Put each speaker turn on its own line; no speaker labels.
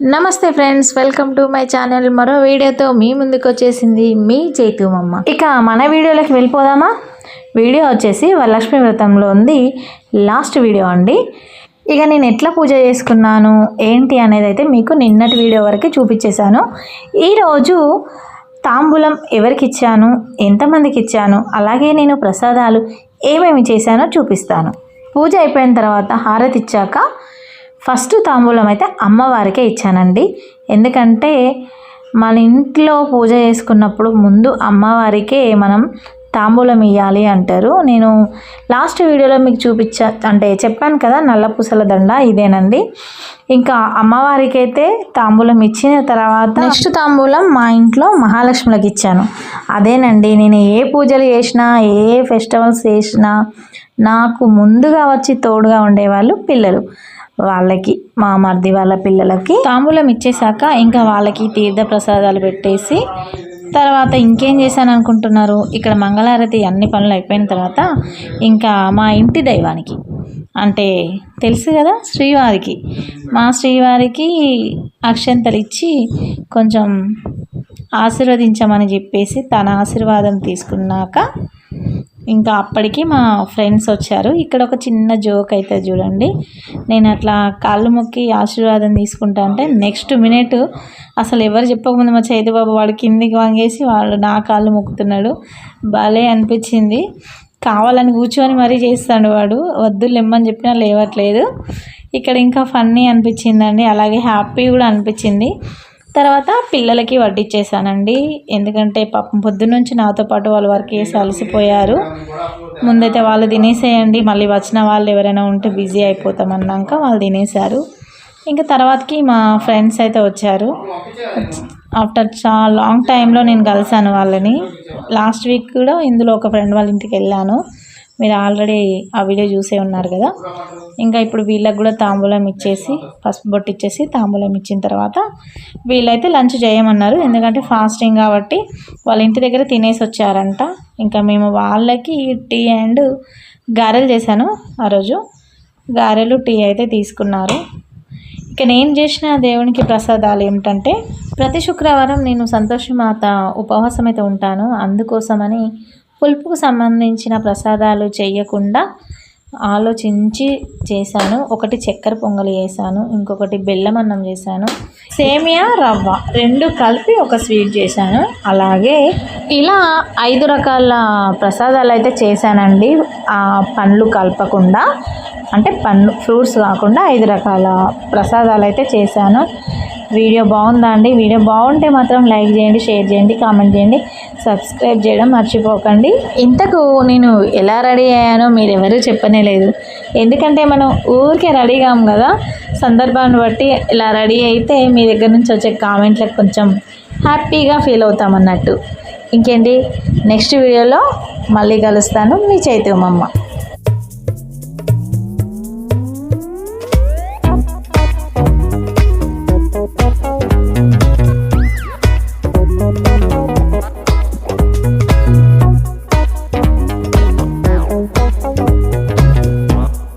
నమస్తే friends welcome to my channel. మరో వీడియోతో మీ ముందుకు వచ్చేసింది మీ చైతుమమ్మ ఇక మన వీడియోలోకి వెళ్ళిపోదామా? వీడియో వచ్చేసి వరలక్ష్మి వ్రతంలో ఉంది లాస్ట్ వీడియో అండి. ఇక నేను ఎట్లా పూజ చేసుకున్నాను ఏంటి అనేది అయితే మీకు నిన్నటి వీడియో వరకు చూపించేశాను. ఈరోజు తాంబూలం ఎవరికి ఇచ్చాను ఎంతమందికి ఇచ్చాను అలాగే నేను ప్రసాదాలు ఏమేమి చేశానో చూపిస్తాను. పూజ అయిపోయిన తర్వాత హారతి ఇచ్చాక ఫస్ట్ తాంబూలం అయితే అమ్మవారికే ఇచ్చానండి. ఎందుకంటే మన ఇంట్లో పూజ చేసుకున్నప్పుడు ముందు అమ్మవారికే మనం తాంబూలం ఇవ్వాలి అంటారు. నేను లాస్ట్ వీడియోలో మీకు చూపించా అంటే చెప్పాను కదా నల్ల పూసల దండ ఇదేనండి. ఇంకా అమ్మవారికి అయితే తాంబూలం ఇచ్చిన తర్వాత నెక్స్ట్ తాంబూలం మా ఇంట్లో మహాలక్ష్మికి ఇచ్చాను. అదేనండి నేను ఏ పూజలు చేసినా ఏ ఫెస్టివల్స్ చేసినా నాకు ముందుగా వచ్చి తోడుగా ఉండేవాళ్ళు పిల్లలు. వాళ్ళకి మా మరిది వాళ్ళ పిల్లలకి తాంబూలం ఇచ్చేసాక ఇంకా వాళ్ళకి తీర్థ ప్రసాదాలు పెట్టేసి తర్వాత ఇంకేం చేశాను అనుకుంటున్నారు? ఇక్కడ మంగళారతి అన్ని పనులు అయిపోయిన తర్వాత ఇంకా మా ఇంటి దైవానికి అంటే తెలుసు కదా శ్రీవారికి మా శ్రీవారికి అక్షంతలు ఇచ్చి కొంచెం ఆశీర్వదించమని చెప్పేసి తన ఆశీర్వాదం తీసుకున్నాక ఇంకా అప్పటికి మా ఫ్రెండ్స్ వచ్చారు. ఇక్కడ ఒక చిన్న జోక్ అయితే చూడండి. నేను అట్లా కాళ్ళు మొక్కి ఆశీర్వాదం తీసుకుంటా అంటే నెక్స్ట్ మినిట్ అసలు ఎవరు చెప్పకముందు మా చైతబాబు వాడు కిందికి వంగేసి వాడు నా కాళ్ళు మొక్కుతున్నాడు. భలే అనిపించింది. కావాలని కూర్చొని మరీ చేస్తాడు వాడు. వద్దు లెమ్మని చెప్పినా లేవట్లేదు. ఇక్కడ ఇంకా ఫన్నీ అనిపించిందండి. అలాగే హ్యాపీ కూడా అనిపించింది. తర్వాత పిల్లలకి వడ్డిచ్చేసానండి. ఎందుకంటే పాపం పొద్దున్నుంచి నాతో పాటు వాళ్ళు వర్క్ చేసి అలసిపోయారు. ముందైతే వాళ్ళు తినేసేయండి మళ్ళీ వచ్చిన వాళ్ళు ఎవరైనా ఉంటే బిజీ అయిపోతామన్నాక వాళ్ళు తినేశారు. ఇంకా తర్వాతకి మా ఫ్రెండ్స్ అయితే వచ్చారు. ఆఫ్టర్ చాలా లాంగ్ టైంలో నేను కలిసాను వాళ్ళని. లాస్ట్ వీక్ కూడా ఇందులో ఒక ఫ్రెండ్ వాళ్ళ ఇంటికి వెళ్ళాను. మీరు ఆల్రెడీ ఆ వీడియో చూసే ఉన్నారు కదా. ఇంకా ఇప్పుడు వీళ్ళకి కూడా తాంబూలం ఇచ్చేసి పసుపు బొట్టు ఇచ్చేసి తాంబూలం ఇచ్చిన తర్వాత వీళ్ళైతే లంచ్ చేయమన్నారు. ఎందుకంటే ఫాస్టింగ్ కాబట్టి వాళ్ళ ఇంటి దగ్గర తినేసి వచ్చారంట. ఇంకా మేము వాళ్ళకి టీ అండ్ గారెలు చేశాను ఆ రోజు. గారెలు టీ అయితే తీసుకున్నారు. ఇక నేను చేసిన దేవునికి ప్రసాదాలు ఏమిటంటే ప్రతి శుక్రవారం నేను సంతోషమాత ఉపవాసం అయితే ఉంటాను. అందుకోసమని పులుపుకు సంబంధించిన ప్రసాదాలు చేయకుండా ఆలోచించి చేశాను. ఒకటి చక్కెర పొంగలి చేశాను ఇంకొకటి బెల్లం అన్నం చేశాను. సేమియా రవ్వ రెండు కలిపి ఒక స్వీట్ చేశాను. అలాగే ఇలా ఐదు రకాల ప్రసాదాలు అయితే చేశానండి. ఆ పండ్లు కలపకుండా అంటే పండ్లు ఫ్రూట్స్ కాకుండా ఐదు రకాల ప్రసాదాలు అయితే చేశాను. వీడియో బాగుందా అండి? వీడియో బాగుంటే మాత్రం లైక్ చేయండి షేర్ చేయండి కామెంట్ చేయండి. సబ్స్క్రైబ్ చేయడం మర్చిపోకండి. ఇంతకు నేను ఎలా రెడీ అయ్యానో మీరెవరూ చెప్పనే లేదు. ఎందుకంటే మనం ఊరికే రెడీ కాం కదా. సందర్భాన్ని బట్టి ఇలా రెడీ అయితే మీ దగ్గర నుంచి వచ్చే కామెంట్లకు కొంచెం హ్యాపీగా ఫీల్ అవుతామన్నట్టు. ఇంకేంటి? నెక్స్ట్ వీడియోలో మళ్ళీ కలుస్తాను. మీ చైతమ్మమ్మ